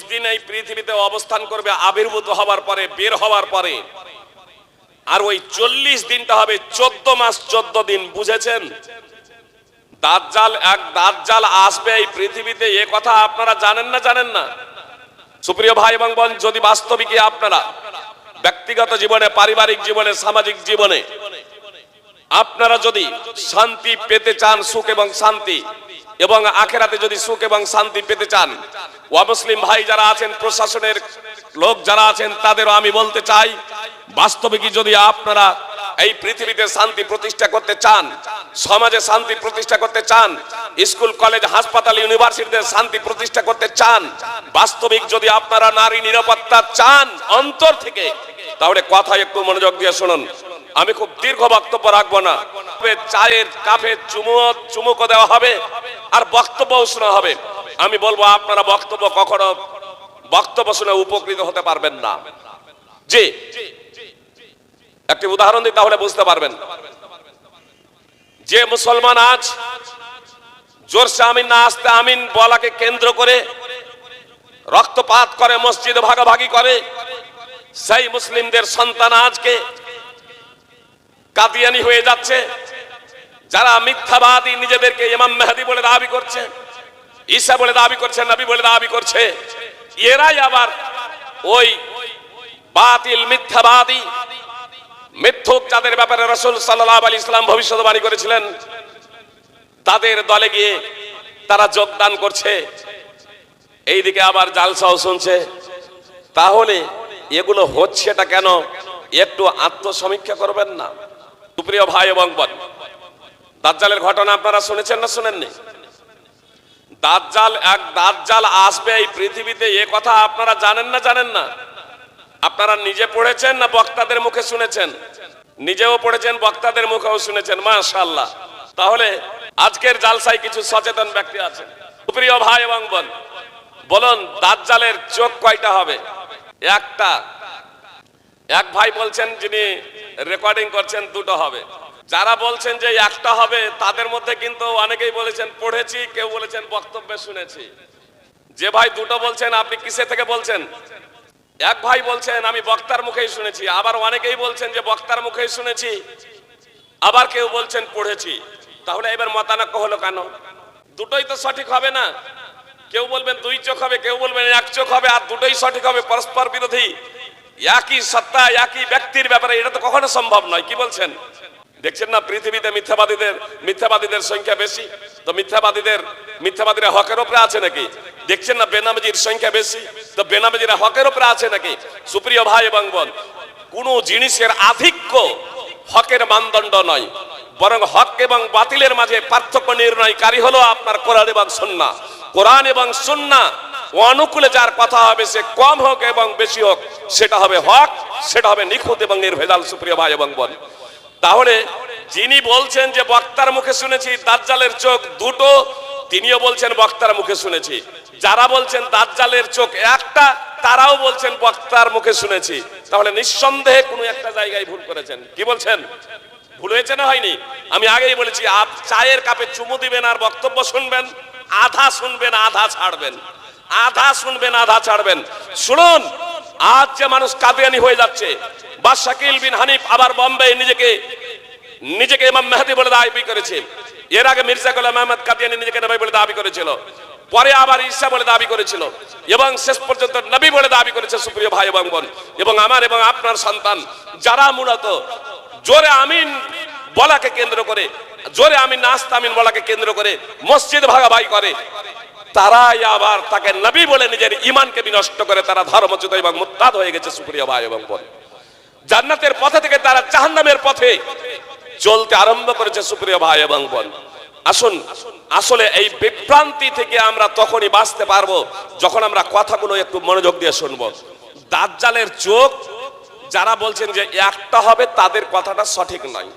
চল্লিশ দিন এই পৃথিবীতে অবস্থান করবে, আবির্ভূত হওয়ার পরে, বের হওয়ার পরে। আর ওই চল্লিশ দিনটা হবে চোদ্দ মাস চোদ্দ দিন, বুঝেছেন? দাজ্জাল এক দাজ্জাল আসবে এই পৃথিবীতে, এ কথা আপনারা জানেন না জানেন না? সুপ্রিয় ভাই এবং বোন, যদি বাস্তবিকই আপনারা, ব্যক্তিগত জীবনে, পারিবারিক জীবনে, সামাজিক জীবনে, আপনারা যদি শান্তি পেতে চান, সুখ এবং শান্তি এবং আখেরাতে যদি সুখ এবং শান্তি পেতে চান অমুসলিম ভাই যারা আছেন, প্রশাসনের লোক যারা আছেন, তাদেরও আমি বলতে চাই, বাস্তবিকই যদি আপনারা এই পৃথিবীতে শান্তি প্রতিষ্ঠা করতে চান, সমাজে শান্তি প্রতিষ্ঠা করতে চান, স্কুল, কলেজ, হাসপাতাল, ইউনিভার্সিটিতে শান্তি প্রতিষ্ঠা করতে চান, বাস্তবিক যদি আপনারা নারী নিরাপত্তা চান অন্তর থেকে, তাহলে কথা একটু মনোযোগ দিয়ে শুনুন। আমি খুব দীর্ঘ বক্তব্য রাখব না। চায়ের কাপে চুমুক চুমুকো দেওয়া হবে। আর বক্তব্য শোনা হবে। আমি বলব, আপনারা বক্তব্য কখনো, বক্তব্য শুনে উপকৃত হতে পারবেন না। জি। একটি উদাহরণ দিই তাহলে বুঝতে পারবেন। যে মুসলমান আজ জোরসে আমিন না আসতে আমিন বলাকে কেন্দ্র করে রক্তপাত করে, মসজিদ ভাগাভাগি করে, সেই মুসলিমদের সন্তান আজকে কাদিয়ানি হয়ে যাচ্ছে। যারা মিথ্যাবাদী নিজেদেরকে ইমাম মেহাদি বলে দাবি করছে, ঈসা বলে দাবি করছে, নবী বলে দাবি করছে, এরাই আবার ওই বাতিল, মিথ্যাবাদী, মিথ্যুক যাদের ব্যাপারে রসুল সাল্লাহ আলী ইসলাম ভবিষ্যৎবাণী করেছিলেন, তাদের দলে গিয়ে তারা যোগদান করছে। এইদিকে আবার জালসাও শুনছে। তাহলে এগুলো হচ্ছে হচ্ছেটা কেন? একটু আত্মসমীক্ষা করবেন না। সুপ্রিয় ভাই এবং বোন দাজ্জালের ঘটনা আপনারা শুনেছেন না শুনেননি? দাজ্জাল এক দাজ্জাল আসবে এই পৃথিবীতে, এ কথা আপনারা জানেন না জানেন না? আপনারা নিজে পড়েছেন না বক্তাদের মুখে শুনেছেন? নিজেও পড়েছেন, বক্তাদের মুখেও শুনেছেন, মাশাআল্লাহ। তাহলে আজকের জালসায় কিছু সচেতন ব্যক্তি আছেন। সুপ্রিয় ভাই এবং বোন, বলুন দাজ্জালের চোখ কয়টা হবে? একটা। এক ভাই বলছেন যিনি রেকর্ডিং করছেন, দুটো হবে। যারা বলছেন যে একটা হবে, তাদের মধ্যে কিন্তু অনেকেই বলেছেন, পড়েছি, কেউ বলেছেন বক্তব্যে শুনেছি। যে ভাই দুটো বলছেন, আপনি কিসে থেকে বলছেন? এক ভাই বলছেন, আমি বক্তার মুখেই শুনেছি। আবার অনেকেই বলছেন যে বক্তার মুখেই শুনেছি, আবার কেউ বলছেন পড়েছি। তাহলে এবার মতানক্য হলো কেন? দুটোই তো সঠিক হবে না। কেউ বলবেন দুই চোখ হবে, কেউ বলবেন এক চোখ হবে, আর দুটোই সঠিক হবে পরস্পর বিরোধী। একই সত্তা, একই ব্যক্তির ব্যাপারে এটা তো কখনো সম্ভব নয়, কি বলছেন? দেখছেন না, পৃথিবীতে মিথ্যাবাদীদের মিথ্যাবাদীদের সংখ্যা বেশি? তো মিথ্যাবাদীদের, মিথ্যাবাদীরা হকের উপরে আছে নাকি? দেখছেন না, বেনামাজির সংখ্যা বেশি? তো বেনামাজিরা হকের উপরে আছে নাকি? সুপ্রিয় ভাই এবং বোন, কোন জিনিসের আধিক্য হকের মানদণ্ড নয়। বরং হক এবং বাতিলের মাঝে পার্থক্য নির্ণয়কারী হলো আপনার কোরআন এবং সুন্না। কোরআন এবং সুন্না অনুকূলে যার কথা হবে, সে কম হোক এবং বেশি হোক, সেটা হবে হক, সেটা হবে নিখুঁত এবং নির্ভেজাল, সুপ্রিয় ভাই এবং বোন। তাহলে যিনি বলছেন যে বক্তার মুখে শুনেছি, দাজ্জালের চোখ দুটো, তিনিও বলছেন বক্তার মুখে শুনেছি। যারা বলছেন দাজ্জালের চোখ একটা, তারাও বলছেন বক্তার মুখে শুনেছি। তাহলে নিঃসন্দেহে কোনো একটা জায়গায় ভুল করেছেন। কি বলছেন? ভুল হয়েছে না হয়নি? আমি আগেই বলেছি আপ চায়ের কাপে চুমু দিবেন আর বক্তব্য শুনবেন, আধা শুনবেন, আধা ছাড়বেন। আধা শুনবেন, আধা ছাড়বেন। শুনুন, আজ যে মানুষ কাদিয়ানি হয়ে যাচ্ছে বা শাকিল বিন হানিফ আবার বম্বে নিজেকে নিজেকে ইমাম মেহাদি বলে দাবি করেছে। এর আগে মির্জা গোলাম আহমদ কাদিয়ানি নিজেকে নবী বলে দাবি করেছিল। পরে আবার ঈসা বলে দাবি করেছিল। এবং শেষ পর্যন্ত নবী বলে দাবি করেছে সুপ্রিয় ভাই এবং বোন। এবং আমার এবং আপনার সন্তান, যারা মূলত জোরে আমিন বলাকে কেন্দ্র করে, জোরে আমিন নাস্তা আমিন বলাকে কেন্দ্র করে মসজিদ ভাগাভাগি করে, তারাই আবার তাকে নবী বলে নিজের ইমানকে বিনষ্ট করে তারা ধর্মচ্যুত এবং মুত্তাদ হয়ে গেছে সুপ্রিয় ভাই এবং বোন। জান্নাতের পথে থেকে তারা জাহান্নামের পথে চলতে আরম্ভ করেছে সুপ্রিয় ভাই এবং বোন। আসুন, আসলে এই বিভ্রান্তি থেকে আমরা তখনই বাঁচতে পারব যখন আমরা কথাগুলো একটু মনোযোগ দিয়ে শুনব। দাজ্জালের চোখ, যারা বলছেন যে একটা হবে, তাদের কথাটা সঠিক নয়।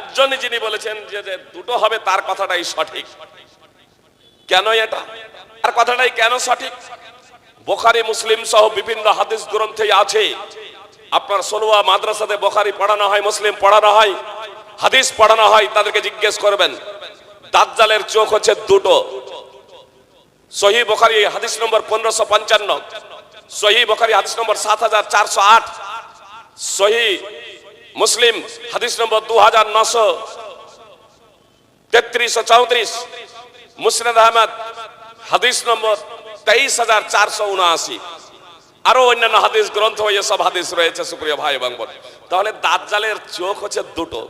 একজনই যিনি বলেছেন যে দুটো হবে, তার কথাটাই সঠিক। কেন এটা? তার কথাটাই কেন সঠিক? বোখারি, মুসলিম সহ বিভিন্ন হাদিস গ্রন্থে আছে। আপনার সলুয়া মাদ্রাসাতে বোখারি পড়ানো হয়, মুসলিম পড়ানো হয়, হাদিস পড়ানো হয়, তাদেরকে জিজ্ঞেস করবেন। দাজ্জালের চোখ হচ্ছে দুটো। সহি বখারি হাদিস নম্বর পনেরোশো পঞ্চান্ন, সহি বখারি হাদিস নম্বর সাত হাজার চারশো আট, সহি মুসলিম হাদিস নম্বর দু হাজার নশো তেত্রিশশো চৌত্রিশ, মুসনাদ আহমদ হাদিস নম্বর তেইশ হাজার চারশো উনআশি। আরও অন্যান্য হাদিস, গ্রন্থ সব হাদিস রয়েছে, সুপ্রিয় ভাই এবং বোন। তাহলে দাজ্জালের চোখ হচ্ছে দুটো।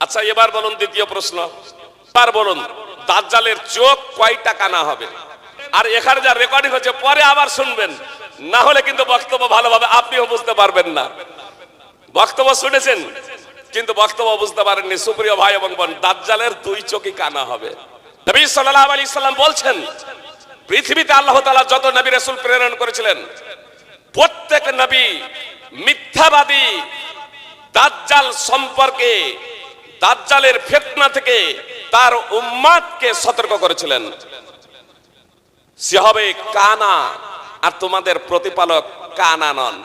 আচ্ছা এবার বলুন দ্বিতীয় প্রশ্ন। এবার বলুন, দাজ্জালের চোখ কয়টা কানা হবে? আর এখানে যা রেকর্ডিং হচ্ছে, পরে আবার শুনবেন। না হলে কিন্তু বক্তব্য ভালোভাবে আপনিও বুঝতে পারবেন না। বক্তব্য শুনেছেন? কিন্তু বক্তব্য বুঝতে পারেননি, সুপ্রিয় ভাই এবং বোন, দাজ্জালের দুই চোখই কানা হবে। নবী সাল্লাল্লাহু আলাইহি সাল্লাম বলছেন পৃথিবীতে আল্লাহ তালা যত নবী রাসূল প্রেরণ করেছিলেন, প্রত্যেক নবী মিথ্যাবাদী দাজ্জাল সম্পর্কে, দাজ্জালের ফিতনা থেকে তার উম্মাদকে সতর্ক করেছিলেন। সে হবে কানা, আর তোমাদের প্রতিপালক কানা নন।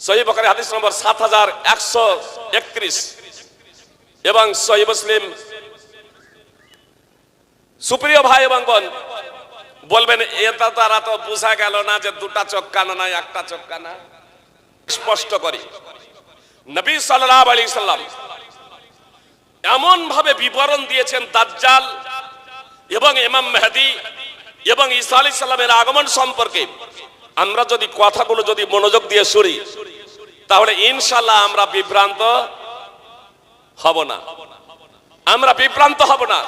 সহি হাদিস নম্বর সাত হাজার একশো একত্রিশ এবং সহি মুসলিম সুপ্রিয় ভাই এবং বোন, বলবেন, এটা তারা তো বোঝা গেল না যে দুটা চোখ কানা নয় একটা চোখ কানা স্পষ্ট করি। নবী সাল্লাল্লাহু আলাইহি সাল্লাম এমন ভাবে বিবরণ দিয়েছেন দাজ্জাল এবং ইমাম মেহেদি এবং ঈসা আলাইহিস সালামের আগমন সম্পর্কে। আমরা যদি কথাগুলো যদি মনোযোগ দিয়ে শুনি, তাহলে ইনশাল্লাহ আমরা বিভ্রান্ত হব না। আমরা বিভ্রান্ত হব না।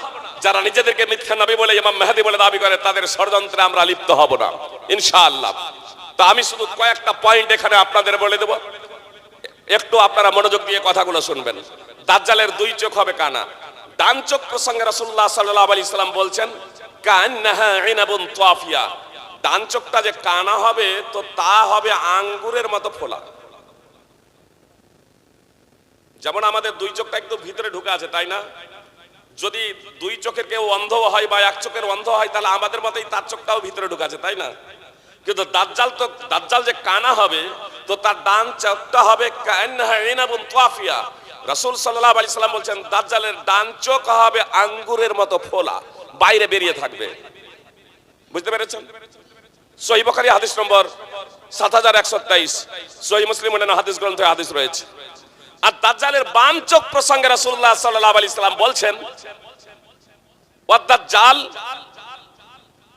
যারা নিজেদেরকে মিথ্যা নবী বলে, ইমাম মেহেদি বলে দাবি করে, তাদের ষড়যন্ত্রে আমরা লিপ্ত হব না। ইনশাআল্লাহ। তা আমি শুধু কয়েকটা পয়েন্ট এখানে আপনাদের বলে দেব। একটু আপনারা মনোযোগ দিয়ে কথাগুলো শুনবেন। দাজ্জালের দুই চোখ হবে কানা। ডান চোখ প্রসঙ্গে রাসূলুল্লাহ সাল্লাল্লাহু আলাইহি সাল্লাম বলছেন, কান্নাহা ইনাবুন তাফিয়া ডান চোখটা যে কানা হবে, তো তা হবে আঙ্গুরের মতো ফোলা। যেমন আমাদের দুই চোখটা একটু ভিতরে ঢুকে আছে, তাই না? যদি দুই চোখের কেউ অন্ধ হয় বা এক চোখের অন্ধ হয়, তাহলে আমাদের মতোই তার চোখটাও ভিতরে ঢুকে আছে তাই না? কিন্তু দাজ্জাল তো, দাজ্জাল যে কানা হবে, তো তার ডান চোখটা হবে তাফিয়া রাসূল সাল্লাল্লাহু আলাইহি সাল্লাম বলছেন, দাজ্জালের ডান চোখ হবে আঙ্গুরের মতো ফোলা, বাইরে বেরিয়ে থাকবে। বুঝতে পেরেছেন? সহি বখারি হাদিস নম্বর সাত হাজার একশো তেইশ। সহি মুসলিম হাদিস গ্রন্থে হাদিস রয়েছে। আর দাজ্জালের বাম চোখ প্রসঙ্গে রাসূলুল্লাহ সাল্লাল্লাহু আলাইহি সাল্লাম বলছেন ওয়াদাজ্জাল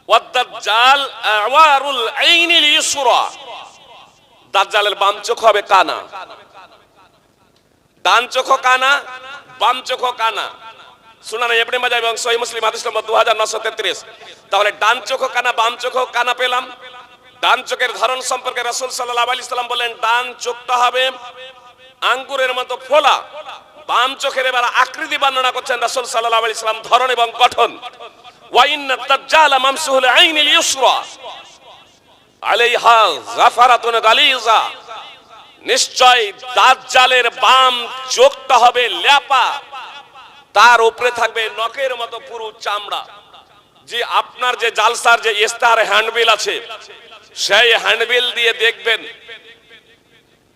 ওয়াদাজ্জাল আওয়ারুল আইনিল ইসরা দাজ্জালের বাম চোখ হবে কানা। ডান চোখ কানা, বাম চোখ কানা। সুনান ইবনে মাজাহ এবং সহিহ মুসলিম হাদিস নম্বর 2933 তাহলে ডান চোখ কানা, বাম চোখ কানা পেলাম। ডান চোখের ধরন সম্পর্কে রাসূল সাল্লাল্লাহু আলাইহি সাল্লাম বলেন ডান চোখটা হবে আঙ্গুরের মতো ফোলা। বাম চোখের এবার আকৃতি বর্ণনা করছেন রাসূল সাল্লাল্লাহু আলাইহি সাল্লাম, ধরন এবং গঠন। ওয়া ইন্না দাজ্জাল মামসুহুল আইনিল ইউসরা। আলাইহা জাফারাতুন গালিজা। নিশ্চয় দাজ্জালের বাম চোখটা হবে ল্যাপা। তার উপরে থাকবে নখের মতো পুরো চামড়া। যে আপনার যে জালসার যে ইস্তার হ্যান্ডবিল আছে, সেই হ্যান্ডবিল দিয়ে দেখবেন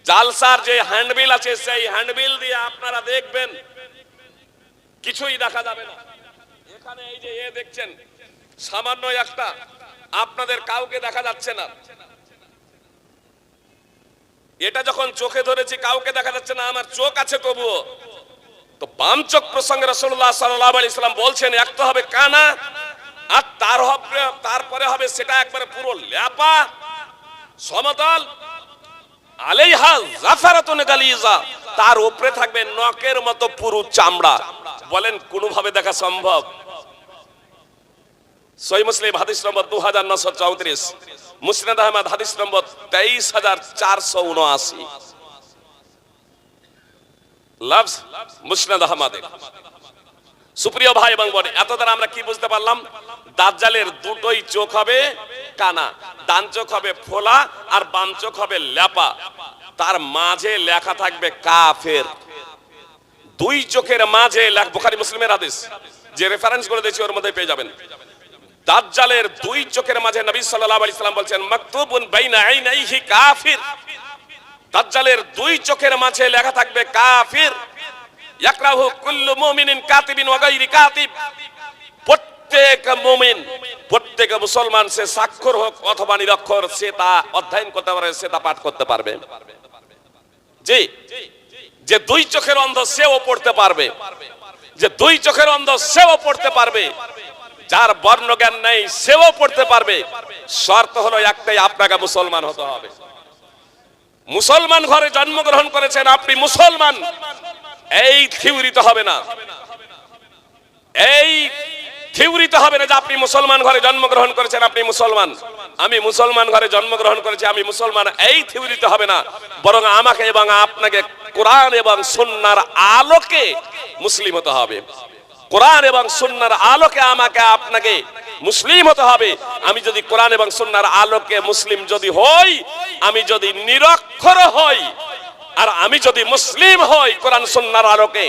জালসার যে হ্যান্ডবিল আছে, সেই হ্যান্ডবিল দিয়ে আপনারা দেখবেন, কিছুই দেখা যাবে না। এখানে এই যে এ দেখছেন, সামান্য একটা আপনাদের কাউকে দেখা যাচ্ছে না। এটা যখন চোখে ধরেছি, কাউকে দেখা যাচ্ছে না, আমার চোখ আছে তবুও। তো বাম চোখ প্রসঙ্গে রসুল্লাহ সাল্লাহ আলি সাল্লাম বলছেন তো হবে কানা, আর তার হবে, তারপরে হবে সেটা একবারে পুরো ল্যাপা, সমতল আলাইহা জাফারাতুন গালিজা। তার উপরে থাকবে নকের মতো পুরু চামড়া। বলেন, কোনোভাবে দেখা সম্ভব? সহি মুসলিম, হাদিস নম্বর দু হাজার নশো চৌত্রিশ। মুসনাদ আহমদ, হাদিস নম্বর তেইশ হাজার চারশো উনআশি। লাভস, মুসনাদ সুপ্রিয় ভাই এবং বোন এত দ্বারা আমরা কি বুঝতে পারলাম? দাজ্জালের দুটোই চোখ হবে কানা, ডান চোখ হবে ফোলা আর বাম চোখ হবে ল্যাপা। তার মাঝে লেখা থাকবে কাফের। দুই চোখের মাঝে বুখারী, মুসলিমের হাদিস। যে রেফারেন্স করে দিয়েছি, ওর মধ্যে পেয়ে যাবেন। দাজ্জালের দুই চোখের মাঝে নবী সাল্লাল্লাহু আলাইহি সাল্লাম বলছেন, মাকতুবুন বাইনা আইনাইহি কাফির। দাজ্জালের দুই চোখের মাঝে লেখা থাকবে কাফির। ইয়াকরাহু কুল্লু মুমিনিন কাতিবিন ওয়া গায়রি কাতিব। প্রত্যেক মুমিন, প্রত্যেক মুসলমান সে স্বাক্ষর হোক অথবা নিরক্ষর, সে তা অধ্যয়ন করতে পারে, সে তা পাঠ করতে পারবে। জি, যে দুই চোখের অন্ধ সেও পড়তে পারবে। যে দুই চোখের অন্ধ সেও পড়তে পারবে। যার বর্ণ জ্ঞান নেই, সেও পড়তে পারবে। শর্ত হলো একটাই, আপনাকে মুসলমান হতে হবে। মুসলমান ঘরে জন্মগ্রহণ করেছেন, আপনি মুসলমান। এই থিউরিতে হবে না। এই থিউরিতে হবে না যে আপনি মুসলমান ঘরে জন্মগ্রহণ করেছেন, আপনি মুসলমান। আমি মুসলমান ঘরে জন্মগ্রহণ করেছি, আমি মুসলমান, এই থিউরিতে হবে না। বরং আমাকে এবং আপনাকে কোরআন এবং সুন্নার আলোকে মুসলিম হতে হবে। কোরআন এবং সুন্নার আলোকে আমাকে, আপনাকে মুসলিম হতে হবে। আমি যদি কোরআন এবং সুন্নার আলোকে মুসলিম যদি হই, আমি যদি নিরক্ষর হই আর আমি যদি মুসলিম হই কোরআন সুন্নার আলোকে,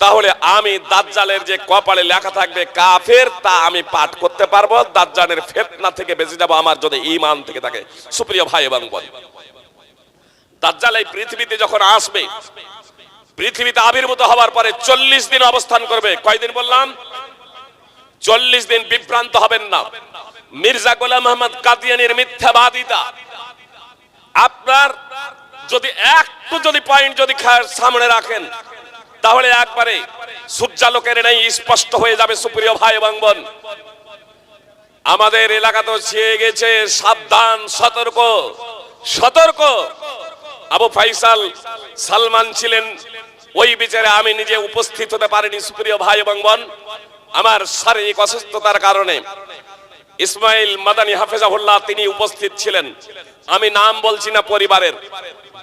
তাহলে আমি দাজ্জালের যে কপালে লেখা থাকবে কাফের, তা আমি পাঠ করতে পারব। দাজ্জালের ফেতনা থেকে বেঁচে যাব আমার যদি ঈমান থেকে থাকে। সুপ্রিয় ভাই এবং বোন, দাজ্জাল এই পৃথিবীতে যখন আসবে, পৃথিবীতে আবির্ভূত হওয়ার পরে চল্লিশ দিন অবস্থান করবে। কয়দিন বললাম? চল্লিশ দিন বিভ্রান্ত হবেন না। মির্জা গোলাম মোহাম্মদ কাদিয়ানির মিথ্যাবাদিতা। আপনার একটু যদি পয়েন্ট যদি সামনে রাখেন, তাহলে একবারে সূর্যালোকের নেই, স্পষ্ট হয়ে যাবে সুপ্রিয় ভাই এবং বোন আমাদের এলাকা তো ছেয়ে গেছে, সাবধান, সতর্ক সতর্ক। আবু ফাইসাল সালমান ছিলেন, ওই বিচারে আমি নিজে উপস্থিত হতে পারিনি, সুপ্রিয় ভাই এবং বোন আমার শারীরিক অসুস্থতার কারণে ইসমাইল মাদানী হাফেজাহুল্লাহ, তিনি উপস্থিত ছিলেন। আমি নাম বলছি না পরিবারের।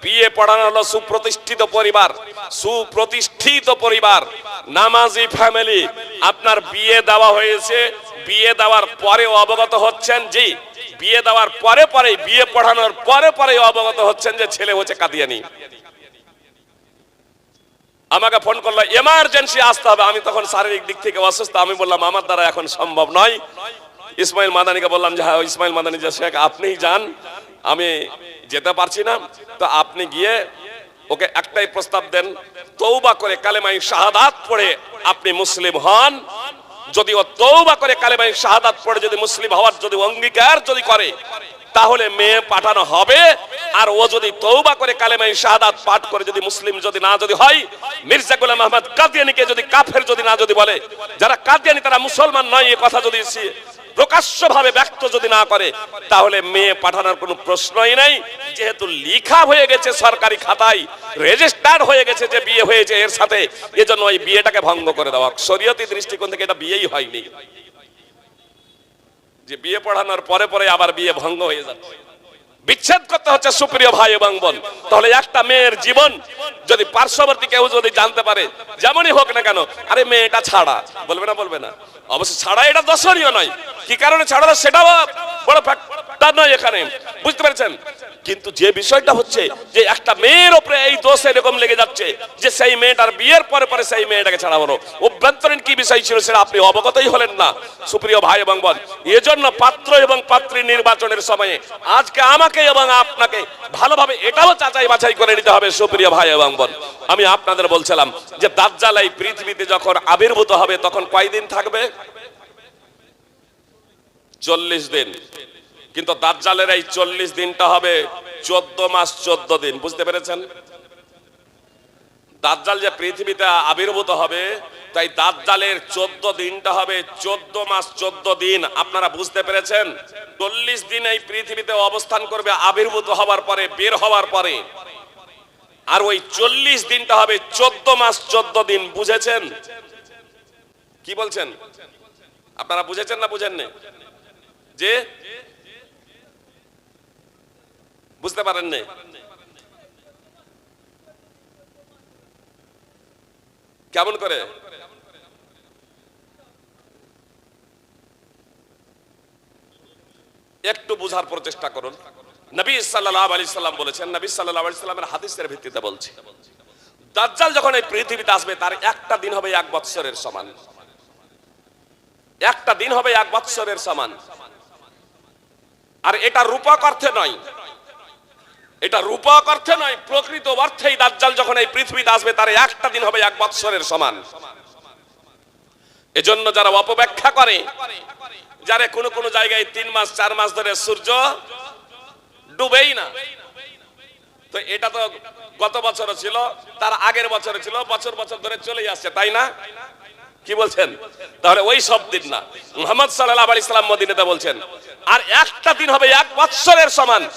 বিয়ে পড়ানো হলো সুপ্রতিষ্ঠিত পরিবার সুপ্রতিষ্ঠিত পরিবার। নামাজি ফ্যামিলি, আপনার বিয়ে দেওয়া হয়েছে। বিয়ে দেওয়ার পরে অবগত হচ্ছেন জি বিয়ে দেওয়ার পরে পরে, বিয়ে পড়ানোর পরে পরে অবগত হচ্ছেন যে ছেলে হচ্ছে কাদিয়ানি। আমাকে ফোন করল, এমার্জেন্সি আসতে হবে। আমি তখন শারীরিক দিক থেকে অসুস্থ। আমি বললাম, আমার দ্বারা এখন সম্ভব নয়। ইসমাইল মাদানিকে বললাম যে হ্যাঁ ইসমাইল মাদানি যে শেখ, আপনিই যান। আমি যেতে পারছি না। তো আপনি গিয়ে ওকে একটাই প্রস্তাব দেন তৌবা করে কালেমাই শাহাদাত পড়ে আপনি মুসলিম হন। যদি ও তৌবা করে কালেমাই শাহাদাত পড়ে যদি মুসলিম হওয়ার যদি অঙ্গীকার যদি করে, তাহলে মেয়ে পাঠানো হবে। আর ও যদি তৌবা করে কালেমাই শাহাদাত পাঠ করে যদি মুসলিম যদি না যদি হয়, মির্জা গোলাম আহমদ কাদিয়ানিকে যদি কাফের যদি না যদি বলে, যারা কাদিয়ানি তারা মুসলমান নয়, এ কথা যদি প্রকাশ্যভাবে ব্যক্ত যদি না করে, তাহলে মেয়ে পাঠানোর কোনো প্রশ্নই নাই। যেহেতু লিখা হয়ে গেছে সরকারি খাতায় রেজিস্টার হয়ে গেছে যে বিয়ে হয়েছে এর সাথে, এজন্য ওই বিয়েটাকে ভঙ্গ করে দেওয়া শরীয়তি দৃষ্টিকোণ থেকে এটা বিয়েই হয়নি। যে বিয়ে পড়ানোর পরে পরে আবার বিয়ে ভঙ্গ হয়ে যাচ্ছে। বিচ্ছেদ করতে হচ্ছে সুপ্রিয় ভাই এবং বোন। তাহলে একটা মেয়ের জীবন, যদি পার্শ্ববর্তী কেউ যদি জানতে পারে, যেমনই হোক না কেন, আরে মেয়েটা ছাড়া। বলবে না বলবে না। অবশ্য ছাড়া এটা দর্শনীয় নয়। কি কারণে ছাড়া সেটাও বড় ফ্যাক্টর নয় এখানে। বুঝতে পেরেছেন? কিন্তু যে বিষয়টা হচ্ছে যে একটা মেয়ের উপরে এই দোষ এরকম লেগে যাচ্ছে যে সেই মেয়েটার বিয়ের পরে পরে সেই মেয়েটাকে ছাড়া হলো অভ্যন্তরীণ কি বিষয় ছিল সেটা আপনি অবগতই হলেন না, সুপ্রিয় ভাই এবং বোন। এজন্য পাত্র এবং পাত্রী নির্বাচনের সময়ে আজকে আমাকে এবং আপনাকে ভালোভাবে এটাও যাচাই বাছাই করে নিতে হবে, সুপ্রিয় ভাই এবং বোন। আমি আপনাদের বলছিলাম যে দাজ্জাল এই পৃথিবীতে যখন আবির্ভূত হবে তখন কয়দিন থাকবে? চল্লিশ দিন। কিন্তু দাজ্জালের এই চল্লিশ দিনটা হবে চোদ্দ মাস চোদ্দ দিন। বুঝতে পেরেছেন? দাজ্জাল যে পৃথিবীতে আবির্ভূত হবে, তাই দাজ্জালের চোদ্দ দিনটা হবে চোদ্দ মাস চোদ্দ দিন। আপনারা বুঝতে পেরেছেন? চল্লিশ দিন এই পৃথিবীতে অবস্থান করবে আবির্ভূত হওয়ার পরে, বের হওয়ার পরে। আর ওই চল্লিশ দিনটা হবে চোদ্দ মাস চোদ্দ দিন। বুঝেছেন? কি বলছেন? আপনারা বুঝেছেন না বুঝেননি? যে বুঝতে পারেন নাই? কেমন করে? একটু বুঝার প্রচেষ্টা করুন। নবী সাল্লাল্লাহু আলাইহি সাল্লাম বলেছেন, নবী সাল্লাল্লাহু আলাইহি সাল্লামের হাদিসের ভিত্তিতে বলছি, দাজ্জাল যখন এই পৃথিবীতে আসবে, তার একটা দিন হবে এক বৎসরের সমান। একটা দিন হবে এক বৎসরের সমান। আর এটা রূপক অর্থে নয়। এটা রূপক অর্থে নয়, প্রকৃত অর্থেই দাজ্জাল যখন এই পৃথিবীতে আসবে, তার একটা দিন হবে এক বৎসরের সমান। এজন্য যারা অপব্যাখ্যা করে, যারা কোনো কোনো জায়গায় তিন মাস, চার মাস ধরে সূর্য ডুবেই না, তো এটা তো গত বছর ছিল, তার আগের বছর ছিল, বছর বছর ধরে চলেই আসছে, তাই না? কি বলছেন? তাহলে ওই সব দিন না। মোহাম্মদ সাল্লাহ আলি ইসলাম মদিনাতে বলছেন আর একটা দিন হবে এক বৎসরের সমান।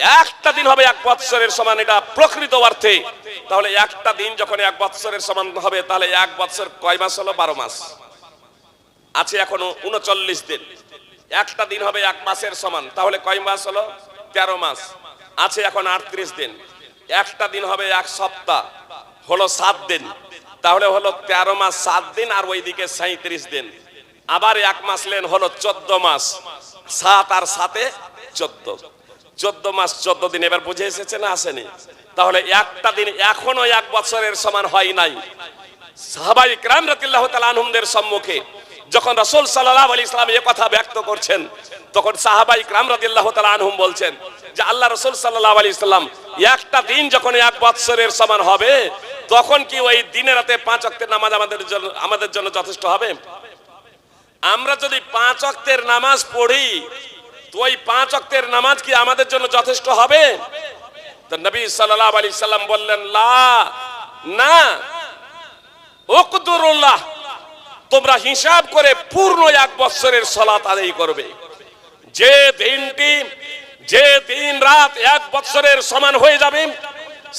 একটা দিন হবে এক বৎসরের সমান, এটা প্রকৃত অর্থে। তাহলে একটা দিন যখন এক বৎসরের সমান হবে, তাহলে এক বৎসর কয় মাস হলো? বারো মাস। আছে এখনও উনচল্লিশ দিন। একটা দিন হবে এক মাসের সমান, তাহলে কয় মাস হলো? তেরো মাস। আছে এখন আটত্রিশ দিন। একটা দিন হবে এক সপ্তাহ, হলো সাত দিন। তাহলে হলো তেরো মাস, সাত দিন, আর ওইদিকে সাঁত্রিশ দিন। আবার এক মাস লেন হলো চোদ্দ মাস। সাত আর সাতে চোদ্দ। চোদ্দ মাস চোদ্দ দিন এবার বুঝে এসেছে না আসেনি? তাহলে একটা দিন এখনও এক বছরের সমান হয় নাই। সাহাবাই ক্রাম রাতিল্লাহ তালানহুমদের সম্মুখে যখন রসুল সাল্লাহ আলী ইসলাম এ কথা ব্যক্ত করছেন, তখন সাহাবাই ক্রাম রাতিল্লাহ তালানহুম বলছেন যে আল্লাহ রসুল সাল্লাহ আলী ইসলাম একটা দিন যখন এক বৎসরের সমান হবে, তখন কি ওই দিনে রাতে পাঁচ অক্টের নামাজ আমাদের জন্য আমাদের জন্য যথেষ্ট হবে? আমরা যদি পাঁচ অক্তের নামাজ পড়ি, তো ওই পাঁচ অক্তের নামাজ কি আমাদের জন্য যথেষ্ট হবে? নবী সাল্লাহ আলী সাল্লাম বললেন, লা, না। ওকদুরুল্লাহ তোমরা হিসাব করে পূর্ণ এক বছরের সলাত আদায় করবে। যে দিনটি, যে দিন রাত এক বছরের সমান হয়ে যাবে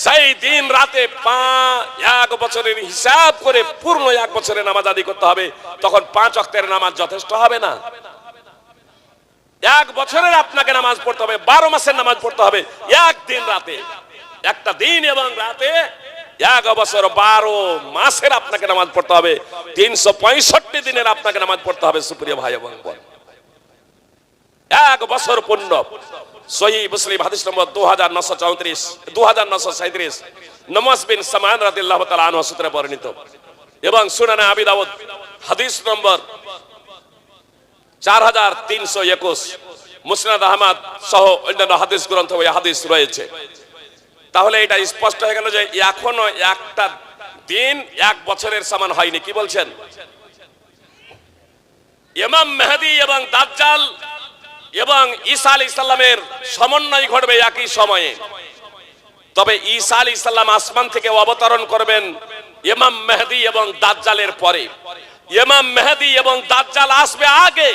সেই দিন রাতে এক বছরের হিসাব করে পূর্ণ এক বছরের নামাজ আদি করতে হবে, তখন পাঁচ অক্তের নামাজ যথেষ্ট হবে না। এক বছরের আপনাকে নামাজ পড়তে হবে, বারো মাসের নামাজ পড়তে হবে এক দিন রাতে। একটা দিন এবং রাতে এক বছর বারো মাসের আপনাকে নামাজ পড়তে হবে, তিনশো পঁয়ষট্টি দিনের আপনাকে নামাজ পড়তে হবে, সুপ্রিয় ভাই এবং বোন। এক বছর পূর্ণ। সহি মুসলিম হাদিস নম্বর দু হাজার নশো চৌত্রিশ দু হাজার নশো সাঁত্রিশ নমাজ বিন সামান রাদিল্লাহ তালা আনহু সূত্রে বর্ণিত। এবং সুনানে আবি দাউদ হাদিস নম্বর চার হাজার তিনশো একুশ, মুসনাদ আহমদ সহ অন্যান্য হাদিস গ্রন্থ ওই হাদিস রয়েছে। তাহলে এটা স্পষ্ট হয়ে গেল যে এখনও একটা দিন, এক বছরের সমান হয়নি। কি বলছেন? ইমাম মেহাদি এবং দাজ্জাল এবং ঈসা আলী ইসলামের সমন্বয় ঘটবে একই সময়ে। তবে ঈসা আলী ইসলাম আসমান থেকে অবতরণ করবেন ইমাম মেহেদি এবং দাজ্জালের পরে। ইমাম মেহেদি এবং দাজ্জাল আসবে আগে,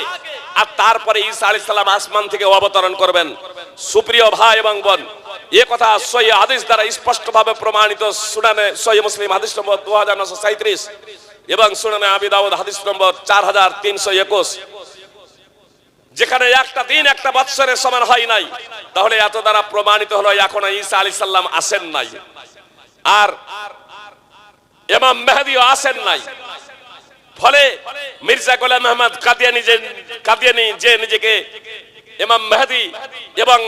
আর তারপরে ঈসা আলী ইসলাম আসমান থেকে অবতরণ করবেন। সুপ্রিয় ভাই এবং বোন, এ কথা সহি হাদিস দ্বারা স্পষ্টভাবে প্রমাণিত সুনানে সহি মুসলিম হাদিস নম্বর দু হাজার নশো সাঁত্রিশ এবং সুনানে আবি দাউদ হাদিস নম্বর চার হাজার তিনশো একুশ। যেখানে একটা দিন, একটা বৎসরের সমান হয় নাই। তাহলে এত দ্বারা প্রমাণিত হলো, এখন ঈসা আলী সাল্লাম আসেন নাই। আর এমাম মেহেদিও আসেন নাই। ফলে মির্জা গোলাম আহমদ কাদিয়ানি যে কাদিয়ানি যে নিজেকে ইমাম মেহেদি এবং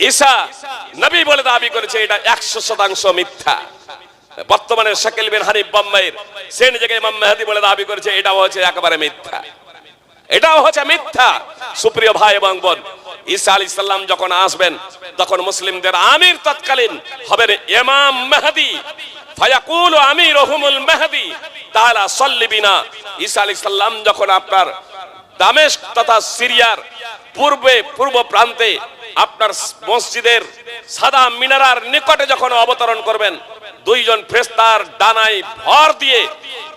ঈসা নবী বলে দাবি করেছে, এটা একশো শতাংশ মিথ্যা। বর্তমানে শাকিল বিন হানিফ বোম্বাইয়ের, সে নিজেকে ইমাম মেহেদি বলে দাবি করেছে, এটাও হচ্ছে একেবারে মিথ্যা। এটাও হচ্ছে মিথ্যা। সুপ্রিয় ভাই এবং বোন, ঈসা আলী সাল্লাম যখন আসবেন, তখন মুসলিমদের আমির তৎকালীন হবেন ইমাম মেহেদি। ফায়াকুল আমির রহুমুল মেহেদি তাহলে সল্লিবিনা ঈসা আলী সাল্লাম যখন আপনার দামেস্ক তথা সিরিয়ার পূর্বে, পূর্ব প্রান্তে আপনার মসজিদের সাদা মিনারার নিকটে যখন অবতরণ করবেন দুইজন ফ্রেস্তার ডানায় ভর দিয়ে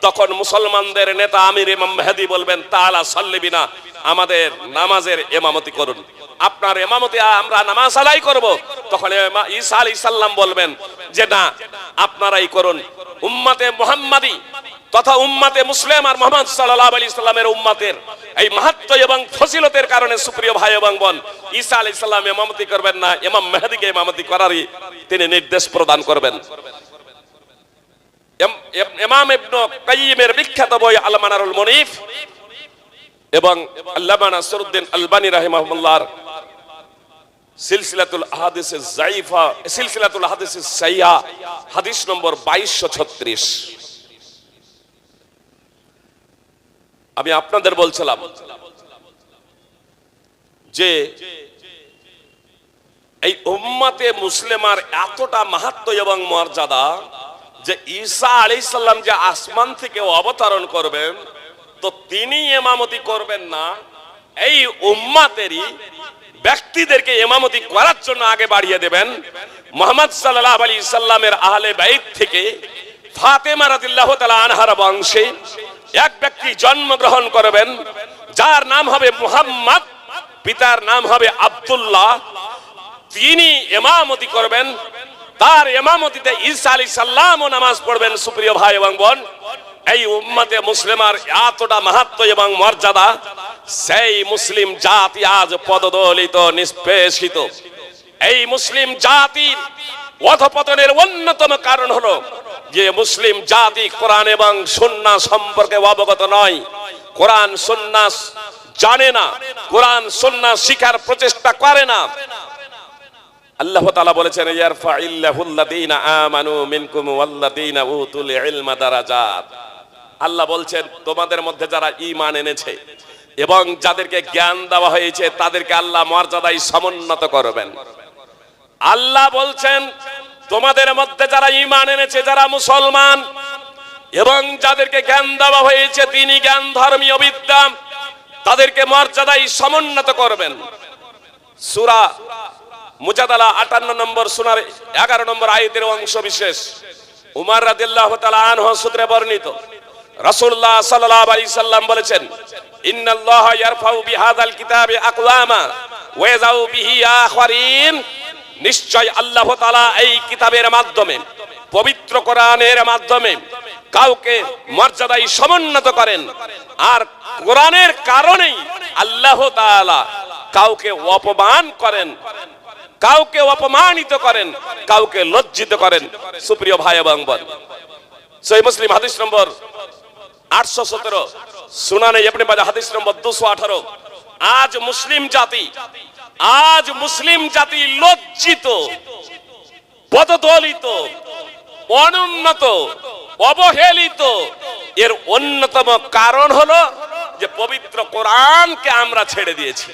তখন মুসলমানদের নেতা আমির ইমাম মেহেদি বলবেন তাআলা সল্লিবিনা আমাদের নামাজের এমামতি করুন। আপনার এমামতি আমরা নামাজ আলাই করব। তখন ঈসা আলী সাল্লাম বলবেন, যে না, আপনারাই করুন। উম্মাতে মুহাম্মাদি তথা উম্মাতে মুসলিম আর মোহাম্মদ সাল্লাল্লাহু আলাইহি সাল্লামের উম্মাতের। এই মাহাত্ম এবং ফজিলতের কারণে সুপ্রিয় ভাই এবং বোন, ঈসা আলাইহিস সালাম ইমামতি করবেন না, ইমাম মেহেদিকে ইমামতি করারই তিনি নির্দেশ প্রদান করবেন। এম- এম- ইমাম ইবনে কাইয়িমের বিখ্যাত বই আল মানারুল মুনিফ এবং আল্লামা নাসরউদ্দিন আলবানী রাহিমাহুল্লাহর সিলসিলাতুল আহাদিস জাইফা সিলসিলাতুল আহাদিস সাইয়া হাদিস নম্বর 2236 আমি আপনাদের বলছিলাম যে এই উম্মাতে মুসলিমার এতটা মাহাত্ম এবং মর্যাদা যে ঈসা আলাইহিস সালাম যে আসমান থেকে অবতরণ করবেন, তো তিনি এমামতি করবেন না। এই উম্মাতেরই ব্যক্তিদেরকে এমামতি করার জন্য আগে বাড়িয়ে দেবেন। মোহাম্মদ সাল্লাহ আলী সাল্লামের আহলে বাইত থেকে ফাতেমা রাদিল্লাহ তালা আনহার বংশে এক ব্যক্তি জন্মগ্রহণ করবেন, যার নাম হবে মুহাম্মদ, পিতার নাম হবে আব্দুল্লাহ। তিনি এমামতি করবেন, তার এমামতিতে ঈসা আলী সাল্লামও নামাজ পড়বেন, সুপ্রিয় ভাই এবং বোন। এই উম্মতে মুসলিমার এতটা মাহাত্ম এবং মর্যাদা, সেই মুসলিম জাতি আজ পদদলিত, নিষ্পেষিত। এই মুসলিম জাতির অধপতনের অন্যতম কারণ হলো যে মুসলিম জাতি কোরআন এবং সুন্নাহ সম্পর্কে অবগত নয়, কোরআন সুন্নাহ জানে না, কোরআন সুন্নাহ শিখার প্রচেষ্টা করে না। আল্লাহ তাআলা বলেছেন ইয়ারফা ইল্লাহুল্লাযীনা আমানু মিনকুম ওয়াল্লাযীনা উতুল ইলমা দারাজাত। আল্লাহ বলছেন, তোমাদের মধ্যে যারা ঈমান এনেছে এবং যাদেরকে জ্ঞান দেওয়া হয়েছে, তাদেরকে আল্লাহ মর্যাদায় সমুন্নত করবেন। আল্লাহ বলছেন তোমাদের মধ্যে যারা ইমান এনেছে, যারা মুসলমান, এবং যাদেরকে জ্ঞান দেওয়া হয়েছে, তিনি জ্ঞান ধর্মীয় বিদ্যা তাদেরকে মর্যাদায় সমুন্নত করবেন। সূরা মুজাদালা আটান্ন নম্বর সুনার এগারো নম্বর আয়তের অংশ বিশেষ। উমার রাদিল্লাহ আনহু সূত্রে বর্ণিত। রাসূলুল্লাহ সাল্লাল্লাহু আলাইহি সাল্লাম বলেছেন, ইন্নাল্লাহ ইয়ারফাউ বিহাদাল কিতাবে আকওয়ামা ওয়া বিহি আখারিন। নিশ্চয় আল্লাহ তালা এই কিতাবের মাধ্যমে, পবিত্র কোরআনের মাধ্যমে কাউকে মর্যাদায় সমুন্নত করেন। আর কোরআনের কারণেই আল্লাহ তাআলা কাউকে অপমান করেন, কাউকে অপমানিত করেন, কাউকে লজ্জিত করেন। সুপ্রিয় ভাই এবং বোন সেই মুসলিম হাদিস নম্বর আটশো সতেরো, সুনানে ইবনে মাজা হাদিস নম্বর দুশো আঠারো। আজ মুসলিম জাতি আজ মুসলিম জাতি লজ্জিত, পদদলিত, অনুন্নত, অবহেলিত। এর অন্যতম কারণ হলো যে পবিত্র কোরআনকে আমরা ছেড়ে দিয়েছি।